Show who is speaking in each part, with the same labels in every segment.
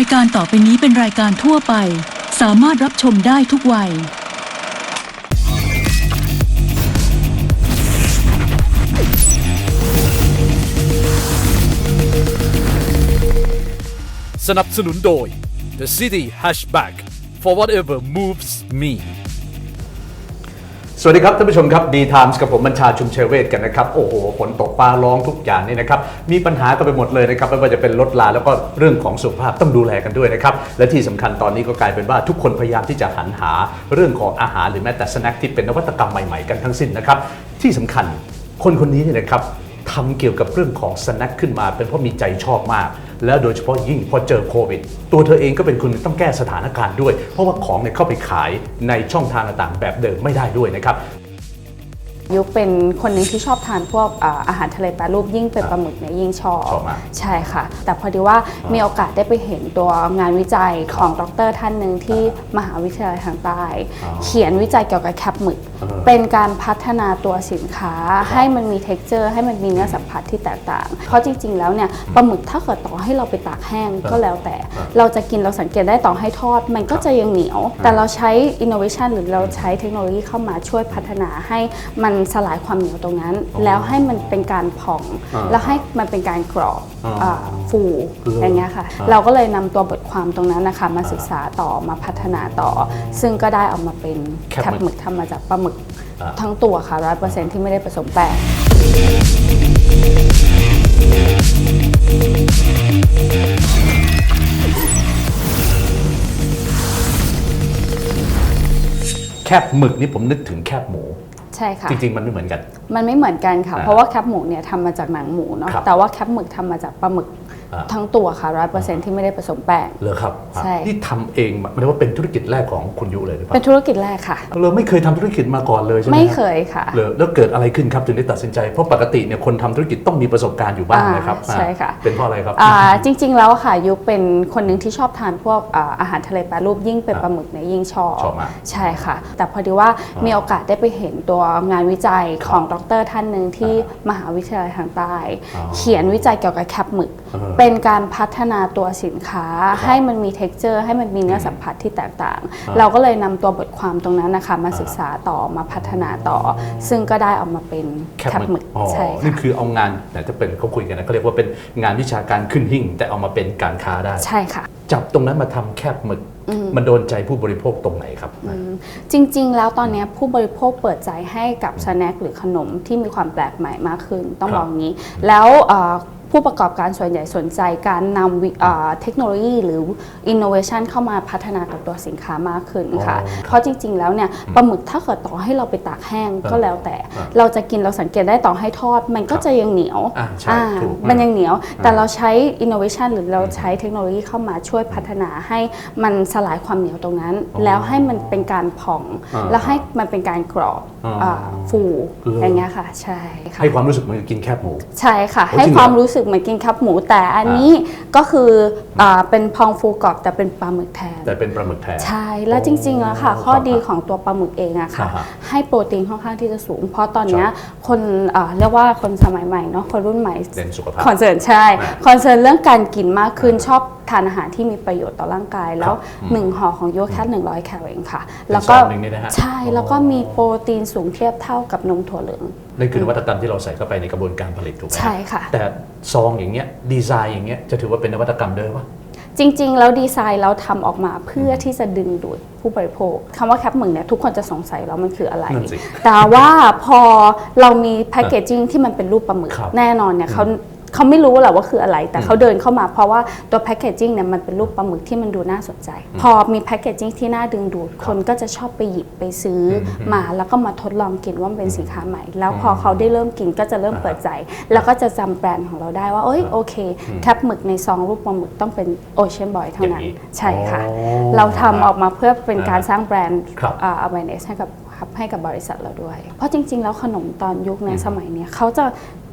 Speaker 1: ายการต่อไปนี้เป็นรายการทั่วไป สามารถรับชมได้ทุกวัย
Speaker 2: สนับสนุนโดย The City Hatchback for whatever moves me
Speaker 3: สวัสดีครับท่านผู้ชมครับดีไทมส์กับผมบัญชาชุมเชเวทกันนะครับโอ้โหฝนตกฟ้าร้องทุกอย่างนี่นะครับมีปัญหากันไปหมดเลยนะครับไม่ว่าจะเป็นลดลาแล้วก็เรื่องของสุขภาพต้องดูแลกันด้วยนะครับและที่สำคัญตอนนี้ก็กลายเป็นว่าทุกคนพยายามที่จะหันหาเรื่องของอาหารหรือแม้แต่สแน็คที่เป็นนวัตกรรมใหม่ๆกันทั้งสิ้นนะครับที่สำคัญคนคนนี้เนี่ยนะครับทำเกี่ยวกับเรื่องของสแน็คขึ้นมา เป็นเพราะมีใจชอบมาก แล้วโดยเฉพาะยิ่งพอเจอโควิด ตัวเธอเองก็เป็นคนต้องแก้สถานการณ์ด้วย เพราะว่าของเนี่ยเข้าไปขายในช่องทางต่างๆแบบเดิมไม่ได้ด้วยนะครับ
Speaker 4: ยุคเป็นคนหนึ่งที่ชอบทานพวกอ่าอาหารทะเลแปรรูปยิ่งเป็นปลาหมึกเนี่ยยิ่งชอบ
Speaker 3: ชอบมาก
Speaker 4: ใช่ค่ะ แต่พอดีว่ามีโอกาสได้ไปเห็นตัวงานวิจัยของดรท่านหนึ่งที่มหาวิทยาลัยทางใต้
Speaker 3: อ๋อ
Speaker 4: เขียนวิจัยเกี่ยวกับแคปหมึก
Speaker 3: เออ
Speaker 4: เป็นการพัฒนาตัวสินค้าให้มันมี t e x t อร์ให้มันมีเนื้อสัมผัสที่แตกต่าง เพราะจริง ๆ แล้วเนี่ยปลาหมึกถ้าเกิดต่อให้เราไปตากแห้งก็แล้วแต่ เราจะกินเราสังเกตได้ต่อให้ทอด มันก็จะยังเหนียว แต่เราใช้ innovation หรือเราใช้เทคโนโลยีเข้ามาช่วยพัฒนาให้มันสลายความเหนียวตรงนั้น แล้วให้มันเป็นการพอง
Speaker 3: อ่า
Speaker 4: แล้วให้มันเป็นการกรอบ
Speaker 3: อ่า
Speaker 4: อ่าฟู
Speaker 3: คือ
Speaker 4: อ
Speaker 3: อ
Speaker 4: ย่างเงี้ยค่ะ
Speaker 3: อ่า
Speaker 4: เราก็เลยนำตัวบทความตรงนั้นนะคะมาศึกษาต่อมาพัฒนาต่อ ซึ่งก็ได้ออกมาเป็น
Speaker 3: แค
Speaker 4: แค
Speaker 3: ป
Speaker 4: ป
Speaker 3: หมึก
Speaker 4: หมึกทำมาจากปลาหมึก
Speaker 3: อ่า
Speaker 4: ทั้งตัวค่ะร้อยเปอร์เซ็นที่ไม่ได้ผสมแป้ง
Speaker 3: แคบหมึกนี่ผมนึกถึงแคบหมู
Speaker 4: ใช่ค่ะ
Speaker 3: จริง ๆ มันไม่เหมือนกัน
Speaker 4: มันไม่เหมือนกันค่ะ
Speaker 3: อ่า
Speaker 4: เพราะว่าแคปหมูเนี่ยทำมาจากหนังหมูเนาะ
Speaker 3: ครับ
Speaker 4: แต่ว่าแคปหมึกทำมาจากปลาหมึก
Speaker 3: อ่า
Speaker 4: ทั้งตัวค่ะร้อยเปอร์เซ็นที่ไม่ได้ผสมแป้ง
Speaker 3: เลยครับ
Speaker 4: ใช่
Speaker 3: นี่ทำเองมันเรียกว่าเป็นธุรกิจแรกของคุณยุเลยหรือเป
Speaker 4: เป็น
Speaker 3: ล่า
Speaker 4: ธุรกิจแรกค่ะ
Speaker 3: เราไม่เคยทำธุรกิจมาก่อนเลยใช่ไหม
Speaker 4: ไม่
Speaker 3: รับ
Speaker 4: เคยค่ะ
Speaker 3: เลยแล้วเกิดอะไรขึ้นครับถึงได้ตัดสินใจ เพราะปกติเนี่ยคนทำธุรกิจต้องมีประสบการณ์อยู่บ้าง
Speaker 4: อ่า
Speaker 3: นะครับ
Speaker 4: ใช่ค่ะ
Speaker 3: เป็นเพราะอะไรครับ
Speaker 4: อ่าจริง ๆ แล้วค่ะยุคเป็นคนหนึ่งที่ชอบทานพวกอ่าอาหารทะเลแปรรูปยิ่งเป็น
Speaker 3: อ่า
Speaker 4: ปลาหมึกเนี่ยยิ่งชอบ
Speaker 3: ชอบมาก
Speaker 4: ใช่ค่ะ แต่พอดีว่ามีโอกาสได้ไปเห็นตัวงานวิจัยของดรท่านหนึ่งที่มหาวิทยาลัยทางใต้
Speaker 3: อ๋อ
Speaker 4: เขียนวิจัยเกี่ยวกับแคปหมึก
Speaker 3: เออ
Speaker 4: เป็นการพัฒนาตัวสินค้าให้มันมี t e x t อร์ให้มันมีเนื้อสัมผัสที่แตกต่าง เราก็เลยนำตัวบทความตรงนั้นนะคะมาศึกษาต่อมาพัฒนาต่อ ซึ่งก็ได้ออกมาเป็น
Speaker 3: แค
Speaker 4: แค
Speaker 3: ป
Speaker 4: ป
Speaker 3: ห
Speaker 4: ห
Speaker 3: มึ
Speaker 4: มึ
Speaker 3: ก
Speaker 4: ก
Speaker 3: อ๋อ
Speaker 4: ใช่
Speaker 3: นี่
Speaker 4: ค่ะ
Speaker 3: คือเอางานแต่จะเป็นเขาคุยกันนะเขาเรียกว่าเป็นงานวิชาการขึ้นหิ่ง แต่เอามาเป็นการค้าได้
Speaker 4: ใช่ค่ะ
Speaker 3: จับตรงนั้นมาทำแคบหมึกมันโดนใจผู้บริโภคตรงไหนครับ
Speaker 4: อืมจริง ๆ แล้วตอนนี้ผู้บริโภคเปิดใจให้กับสแน็คหรือขนมที่มีความแปลกใหม่มากขึ้น ต้อง
Speaker 3: ครับ
Speaker 4: บอกงี้ แล้วเอ่อ ผู้ประกอบการส่วนใหญ่สนใจการนำวิเอ่อเทคโนโลยี หรือ innovation เข้ามาพัฒนากับตัวสินค้ามากขึ้นค่ะ
Speaker 3: อ๋อ
Speaker 4: เพราะจริง ๆ แล้วเนี่ยปลาหมึกถ้าเกิดต่อให้เราไปตากแห้งก็แล้วแต่
Speaker 3: อ่า
Speaker 4: เราจะกินเราสังเกตได้ต่อให้ทอด มันก็จะยังเหนียว
Speaker 3: อ่าใช่
Speaker 4: อ่า
Speaker 3: ถูก
Speaker 4: มันยังเหนียว แต่เราใช้ innovation หรือเราใช้เทคโนโลยีเข้ามาช่วยพัฒนาให้มันสลายความเหนียวตรงนั้น แล้วให้มันเป็นการพอง
Speaker 3: อ่า
Speaker 4: แล้วให้มันเป็นการกรอบ
Speaker 3: อ่า
Speaker 4: อ่าฟู
Speaker 3: คืออ
Speaker 4: อย่างเงี้ยค่ะใช่ค่ะ
Speaker 3: ให้ความรู้สึกเหมือนกินแคบหมู
Speaker 4: ใช่ค่ะ
Speaker 3: โอ้
Speaker 4: ให้
Speaker 3: จริงเหรอ
Speaker 4: ความรู้สึกเหมือนกินครับหมูแต่อันนี้ก็คืออาเป็นพองฟูกรอบแต่เป็นปลาหมึกแทน
Speaker 3: แต่เป็นปลาหมึกแทน
Speaker 4: ใช่แล้วจริงๆแล้วค่ะ
Speaker 3: โอ้
Speaker 4: ข้อดี
Speaker 3: ครับ
Speaker 4: ของตัวปลาหมึกเองอะค่ะ
Speaker 3: อ่าฮะ
Speaker 4: ให้โปรตีนค่อนข้างที่จะสูง เพราะตอนเนี้ยคนเอ่อเรียกว่าคนสมัยใหม่เนาะคนรุ่นใหม่
Speaker 3: เน้นสุขภาพ
Speaker 4: คอนเซิร์นใช่
Speaker 3: อ่า
Speaker 4: คอนเซิร์นเรื่องการกินมากขึ้นชอบ ทานอาหารที่มีประโยชน์ต่อร่างกาย แล้ว
Speaker 3: อืม
Speaker 4: หนึ่งห่อของโยแค่100แคลอรี่เองค่ะ
Speaker 3: เป็น
Speaker 4: แล้วก็
Speaker 3: ซองหนึ่งเนี่ยนะฮะ
Speaker 4: ใช่
Speaker 3: อ๋อ
Speaker 4: แล้วก็มีโปรตีนสูงเทียบเท่ากับนมถั่วเหลือง
Speaker 3: นั่นคือนวัตกรรมที่เราใส่เข้าไปในกระบวนการผลิตถูกไหม
Speaker 4: ใช่ค่ะ
Speaker 3: แต่ซองอย่างเงี้ยดีไซน์อย่างเงี้ยจะถือว่าเป็นนวัตกรรมเดิมปะ
Speaker 4: จริง ๆ แล้วดีไซน์เราทำออกมาเพื่อที่จะดึงดูดผู้บริโภคคำว่าแคปหมึกเนี่ยทุกคนจะสงสัยแล้วมันคืออะไร
Speaker 3: นั่นสิ
Speaker 4: แต่ว่าพอเรามีแพคเกจจิ้งที่มันเป็นรูปปลาหมึก
Speaker 3: ครับ
Speaker 4: แน่นอนเนี่ยเขา เขาไม่รู้แหละว่าคืออะไร แต่เขาเดินเข้ามาเพราะว่าตัวแพคเกจจิ้งเนี่ยมันเป็นรูปปลาหมึกที่มันดูน่าสนใจ พอมีแพคเกจจิ้งที่น่าดึงดูดคนก็จะชอบไปหยิบไปซื้ออมา แล้วก็มาทดลองกินว่ามันเป็นสินค้าใหม่ แล้วพอเขาได้เริ่มกินก็จะเริ่มเปิดใจ แล้วก็จะจำแบรนด์ของเราได้ว่าเอ้ยโอเคแคปหมึกในซองรูปปลาหมึกต้องเป็นโอเชียนบอยเท่านั้น
Speaker 3: อย่างนี้
Speaker 4: ใช่ค่ะ
Speaker 3: อ๋อ
Speaker 4: เราทำออกมาเพื่อเป็นการสร้างแบรนด์
Speaker 3: ครับ
Speaker 4: อ่า awareness ให้กับครับให้กับบริษัทเราด้วย เพราะจริง ๆ แล้วขนมตอนยุคในสมัยเนี้ยเขาจะ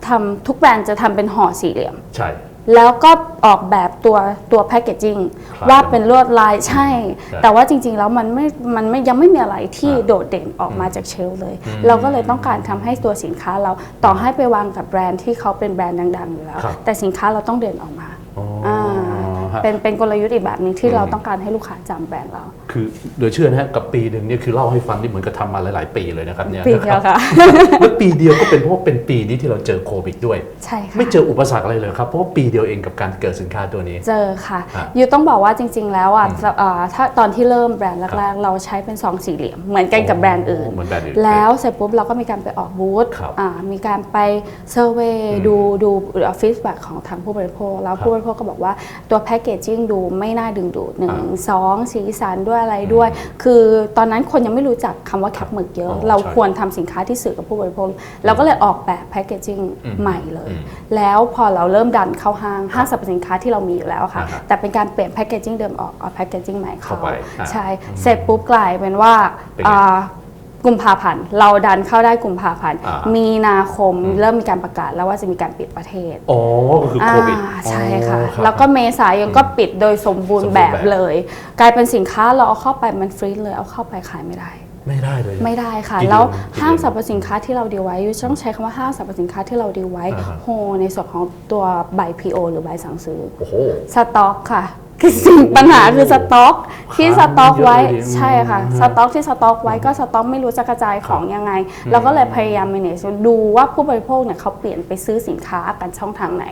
Speaker 4: ทำทุกแบรนด์จะทำเป็นห่อสี่เหลี่ยม
Speaker 3: ใช่
Speaker 4: แล้วก็ออกแบบตัวตัวแพคเกจจิ้ง
Speaker 3: คล้าย
Speaker 4: ว่าเป็นลวดลายใช่
Speaker 3: ใช่
Speaker 4: แต่ว่าจริงๆแล้วมันไม่มันไม่ยังไม่มีอะไรที่
Speaker 3: อ่า
Speaker 4: โดดเด่นออกมาจากเชลฟ์เลยเราก็เลยต้องการทำให้ตัวสินค้าเราต่อให้ไปวางกับแบรนด์ที่เขาเป็นแบรนด์ดังๆอยู่แล้ว
Speaker 3: ครับ
Speaker 4: แต่สินค้าเราต้องเด่นออกมา
Speaker 3: อ๋ออาฮะฮะ
Speaker 4: เป็นเป็นกลยุทธ์อีกแบบหนึงที่เราต้องการให้ลูกค้าจำแบรนด์เรา
Speaker 3: คือเดี๋ยวเชื่อนะฮะกับปีหนึ่งเนี่ยคือเล่าให้ฟังนี่เหมือนกับทำมาหลาย ๆ ปีเลยนะครับเนี่ย
Speaker 4: ปีเดียวค่ะ
Speaker 3: แล้วปีเดียวก็เป็นเพราะว่าเป็นปีนี้ที่เราเจอโควิดด้วย
Speaker 4: ใช่ค่ะ
Speaker 3: ไม่เจออุปสรรคอะไรเลยครับเพราะว่าปีเดียวเองกับการเกิดสินค้าตัวนี้
Speaker 4: เจอค่ะ
Speaker 3: ฮะ
Speaker 4: ยูต้องบอกว่าจริง ๆ แล้วอะเอ่อถ้าตอนที่เริ่มแบรนด์แรก ๆ เราใช้เป็นซองสี่เหลี่ยมเหมือนกันกับแบรนด์อื่น
Speaker 3: เหมือนแบรนด์อื่น
Speaker 4: แล้วเสร็จปุ๊บเราก็มีการไปออกบูธ
Speaker 3: ครับ
Speaker 4: อ่ามีการไปเซอร์เวยดูดูฟีดแบ็กของทางผู้บริโภคแล้วผู้บริโภคก็บอกว่าตัวแพคเกจจิ้งดูไม่น่าดึงดูดหนึ่ง
Speaker 3: อ่า
Speaker 4: สองสีสันด้วยอะไรด้วย คือตอนนั้นคนยังไม่รู้จักคำว่าแคปหมึกเยอะ
Speaker 3: อ๋อ
Speaker 4: เรา
Speaker 3: ใช่
Speaker 4: ควรทำสินค้าที่สื่อกับผู้บริโภคเราก็เลยออกแบบแพคเกจจิ้งใหม่เลย
Speaker 3: อืม
Speaker 4: แล้วพอเราเริ่มดันเข้าห้างห้างสรรพสินค้าที่เรามีอยู่แล้วค่ะ
Speaker 3: อ่าฮะ
Speaker 4: แต่เป็นการเปลี่ยนแพคเกจจิ้งเดิมออกเอาแพคเกจจิ้งใหม่เข้า
Speaker 3: เข้าไปอ่า
Speaker 4: ใช่เสร็จปุ๊บกลายเป็นว่า
Speaker 3: เป็นไง
Speaker 4: อ่า กุมภาพันธ์เราดันเข้าได้กุมภาพันธ์
Speaker 3: อ่า
Speaker 4: มีนาคมเริ่มมีการประกาศแล้วว่าจะมีการปิดประเทศ
Speaker 3: อ๋อก็คือโควิด
Speaker 4: อ่าใช่ค่ะ
Speaker 3: อ๋อรับ
Speaker 4: แล้วก็เมษายนก็ปิดโดยสมบูร
Speaker 3: สมบูรณ์
Speaker 4: ณ์แบบ
Speaker 3: แบบ
Speaker 4: เลย กลายเป็นสินค้าเราเอาเข้าไปมันฟรีซเลยเอาเข้าไปขายไม่ได้
Speaker 3: ไม่ได้เลย
Speaker 4: ไม่ได้ค่ะ
Speaker 3: กี่เดือน
Speaker 4: แล้ว
Speaker 3: กี่เดือน
Speaker 4: ห้างสรรพสินค้าที่เราดีลไว้ยูต้องใช้คำว่าห้างสรรพสินค้าที่เราดีลไว้
Speaker 3: อ่าฮะ
Speaker 4: โฮในส่วนของตัวใบ PO หรือใบสั่งซื้อ
Speaker 3: โอ้โห
Speaker 4: สต็อกค่ะ คือสิ่งปัญหาคือสต็อกที่สต็อกไว้
Speaker 3: เยอะเลยดิ
Speaker 4: ใช่ค่ะสต็อกที่สต็อกไว้ก็สต็อกไม่รู้จะกระจายของยังไงเราก็เลยพยายาม manage ดูว่าผู้บริโภคเนี่ยเขาเปลี่ยนไปซื้อสินค้ากันช่องทางไหน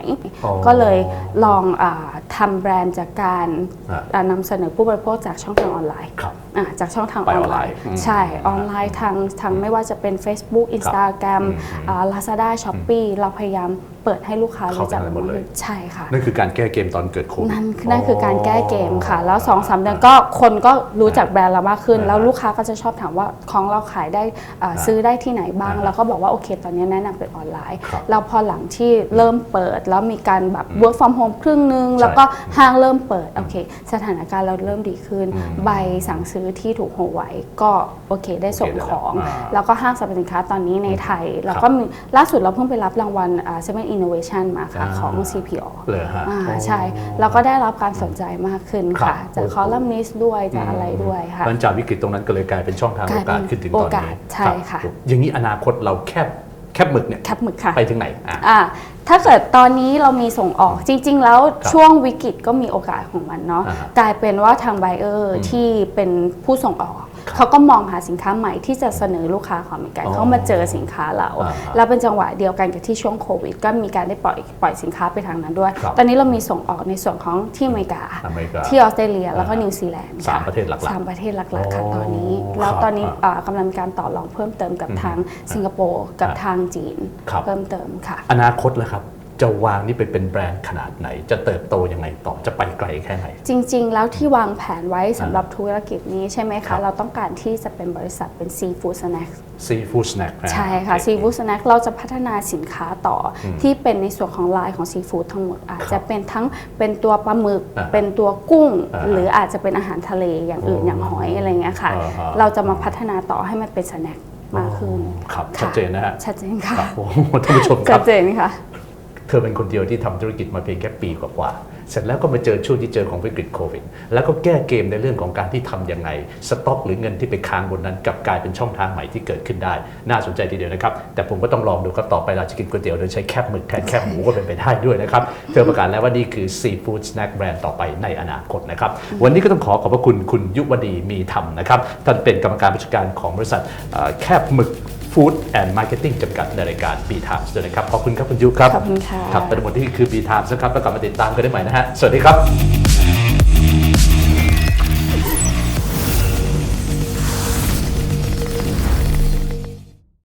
Speaker 3: อ๋อ
Speaker 4: ก็เลยลองอาทำแบรนด์จากการ
Speaker 3: อะ
Speaker 4: อ่านำเสนอผู้บริโภคจากช่องทางออนไลน์
Speaker 3: ครับ
Speaker 4: อะ จากช่องทาง
Speaker 3: ไป
Speaker 4: อ
Speaker 3: อ
Speaker 4: อ
Speaker 3: อนน
Speaker 4: ไล
Speaker 3: ไลน์
Speaker 4: น์
Speaker 3: อืม
Speaker 4: ใช่ออนไลน์ทางทางไม่ว่าจะเป็น Facebook Instagram อ่า Lazada Shopee เราพยายามเปิดให้ลูกค้ารู้จัก
Speaker 3: เข้าไปหมดเลย
Speaker 4: ใช่ค่ะ
Speaker 3: นั่นคือการแก้เกมตอนเกิดโควิด
Speaker 4: นั่นนั่นคือการแก้เกมค่ะ แล้ว2อสเดือนก็คนก็รู้จักแบรนด์เรามากขึ้น
Speaker 3: อ่า
Speaker 4: แล้วลูกค้าก็จะชอบถามว่าของเราขายได้อ่าซื้อได้ที่ไหนบ้าง
Speaker 3: อ่า
Speaker 4: เราก็บอกว่าโอเค ตอนนี้แนะนำเป็นออนไลน์
Speaker 3: ครับ
Speaker 4: แล้วพอหลังที่เริ่มเปิด แล้วมีการแบบ work from home ครึ่งนึง
Speaker 3: ใช่
Speaker 4: แล้วก็ห้างเริ่มเปิดโอเค สถานการณ์เราเริ่มดีขึ้น
Speaker 3: อืม
Speaker 4: ใบสั่งซื้อที่ถูกโฮไว้ก็โอเคได้ส่ง
Speaker 3: โอเคได้
Speaker 4: ของ
Speaker 3: แล้วอ่า
Speaker 4: แล้วก็ห้างสรรพสินค้าตอนนี้ในไทยเราก็มีล่าสุดเราเพิ่งไปรับรางวัลอ่า Seven Innovation มาค่ะ
Speaker 3: อ่า
Speaker 4: ของ CPO
Speaker 3: เลยฮะ
Speaker 4: อ่า
Speaker 3: อ๋อ
Speaker 4: ใช่แล้วก็ได้รับการสนใจมากขึ้น
Speaker 3: ครั
Speaker 4: ค่ะ
Speaker 3: บ
Speaker 4: จาก
Speaker 3: โอ้โห
Speaker 4: คอลัมนิสต์ด้วยจากอะไรด้วยค่ะ
Speaker 3: หลังจากวิกฤตตรงนั้นก็เลยกลายเป็นช่องทาง
Speaker 4: ก
Speaker 3: โอ
Speaker 4: ลายเป็น
Speaker 3: กาสขึ้นถึงตอน
Speaker 4: โอกา
Speaker 3: นี้
Speaker 4: สใช่
Speaker 3: รับ
Speaker 4: ค่ะ
Speaker 3: อย่างนี้อนาคตเราแคบ แคบหมึกเนี่ย
Speaker 4: แคปหมึกค่ะ
Speaker 3: ไปถึงไหนอะ
Speaker 4: อ่าถ้าเกิดตอนนี้เรามีส่งออกจริง ๆ แล้ว
Speaker 3: ครับ
Speaker 4: ช่วงวิกฤตก็มีโอกาสของมันเนาะ
Speaker 3: อ่าฮะ
Speaker 4: กลายเป็นว่าทางไบเออร์ที่เป็นผู้ส่งออก เขาก็มองหาสินค้าใหม่ที่จะเสนอลูกค้าของเหมือนกัน
Speaker 3: อ๋อ
Speaker 4: เขามาเจอสินค้าเรา
Speaker 3: อ่าฮะ
Speaker 4: แล้วเป็นจังหวะเดียวกันกับที่ช่วงโควิด ก็มีการได้ปล่อยปล่อยสินค้าไปทางนั้นด้วย
Speaker 3: ครับ
Speaker 4: ตอนนี้เรามีส่งออกในส่วนของที่อเมริกา
Speaker 3: อเมริกา
Speaker 4: ที่ออสเตรเลียแล้วก็
Speaker 3: อ่าฮะ
Speaker 4: นิวซีแลนด์
Speaker 3: สาม
Speaker 4: ค่
Speaker 3: ประเทศหลักๆ
Speaker 4: สามประเทศหลักๆค่ะ
Speaker 3: อ๋อ
Speaker 4: ตอนนี้ แล้ว
Speaker 3: ครับ
Speaker 4: ตอนนี้
Speaker 3: อ่า
Speaker 4: อ่ากำลังมีการต่อรองเพิ่มเติมกับทางสิงคโปร์กับ
Speaker 3: อ่า
Speaker 4: ทางจีน
Speaker 3: ครับ
Speaker 4: เพิ่มเติมค่ะ
Speaker 3: อนาคตแล้วครับ จะวางนี่ไปเป็นแบรนด์ขนาดไหน จะเติบโตยังไงต่อจะไปไกลแค่ไหน
Speaker 4: จริง ๆ แล้วที่วางแผนไว้สำหรับธุรกิจนี้ใช่ไหม
Speaker 3: ครั
Speaker 4: คะ
Speaker 3: บ
Speaker 4: เราต้องการที่จะเป็นบริษัทเป็นซีฟู้ดสแน็ค
Speaker 3: ซีฟู้ดสแน็ค
Speaker 4: ใช่ค่ะซีฟู้ดสแน็คเราจะพัฒนาสินค้าต่ออที่เป็นในส่วนของลายของซีฟู้ดทั้งหมด อาจจะเป็นทั้งเป็นตัวปลาหมึก
Speaker 3: อ่า
Speaker 4: เป็นตัวกุ้ง
Speaker 3: อ่า
Speaker 4: หรืออาจจะเป็นอาหารทะเลอย่างอื่น
Speaker 3: อ๋ออ
Speaker 4: อย่างหอยอะไรเงี้ยค่ะ
Speaker 3: อ่าฮะ
Speaker 4: เราจะมาพัฒนาต่อให้มันเป็นสแน็คมากขึ้น
Speaker 3: ครับ
Speaker 4: ค่ะ
Speaker 3: ชัดเจนนะฮะ
Speaker 4: ชัดเจนค่ะ
Speaker 3: ครับโอ้โหท่านผู้ชมค
Speaker 4: ชั
Speaker 3: รั
Speaker 4: ด
Speaker 3: บ
Speaker 4: เจนค่ะ
Speaker 3: เธอเป็นคนเดียวที่ทำธุรกิจมาเพียงแค่ปีกว่าๆเสร็จแล้วก็มาเจอช่วงที่เจอของวิกฤตโควิด แล้วก็แก้เกมในเรื่องของการที่ทำยังไง สต็อกหรือเงินที่ไปค้างบนนั้นกลับกลายเป็นช่องทางใหม่ที่เกิดขึ้นได้ น่าสนใจทีเดียวนะครับ แต่ผมก็ต้องลองดูครับต่อไปเราจะกินก๋วยเตี๋ยวโดยใช้แคบหมึกแทนแคบหมูก็เป็นไปได้ด้วยนะครับ เธอประกาศแล้วว่านี่คือซีฟู้ดสแน็คแบรนด์ต่อไปในอนาคตนะครับ วันนี้ก็ต้องขอขอบพระคุณคุณยุวดีมีธรรมนะครับ ท่านเป็นกรรมการผู้จัดการของบริษัทแคบหมึก ฟู้ดแอนด์มาร์เก็ตติ้งจำกัดในรายการ B Times ด้วยนะครับ ขอบคุณครับคุณยุครับ
Speaker 4: ขอบคุณค่ะ
Speaker 3: ครับเป็นหมดที่คือ B Times นะครับแล้วกลับมาติดตามกันได้ใหม่นะฮะ สวัสดีครับ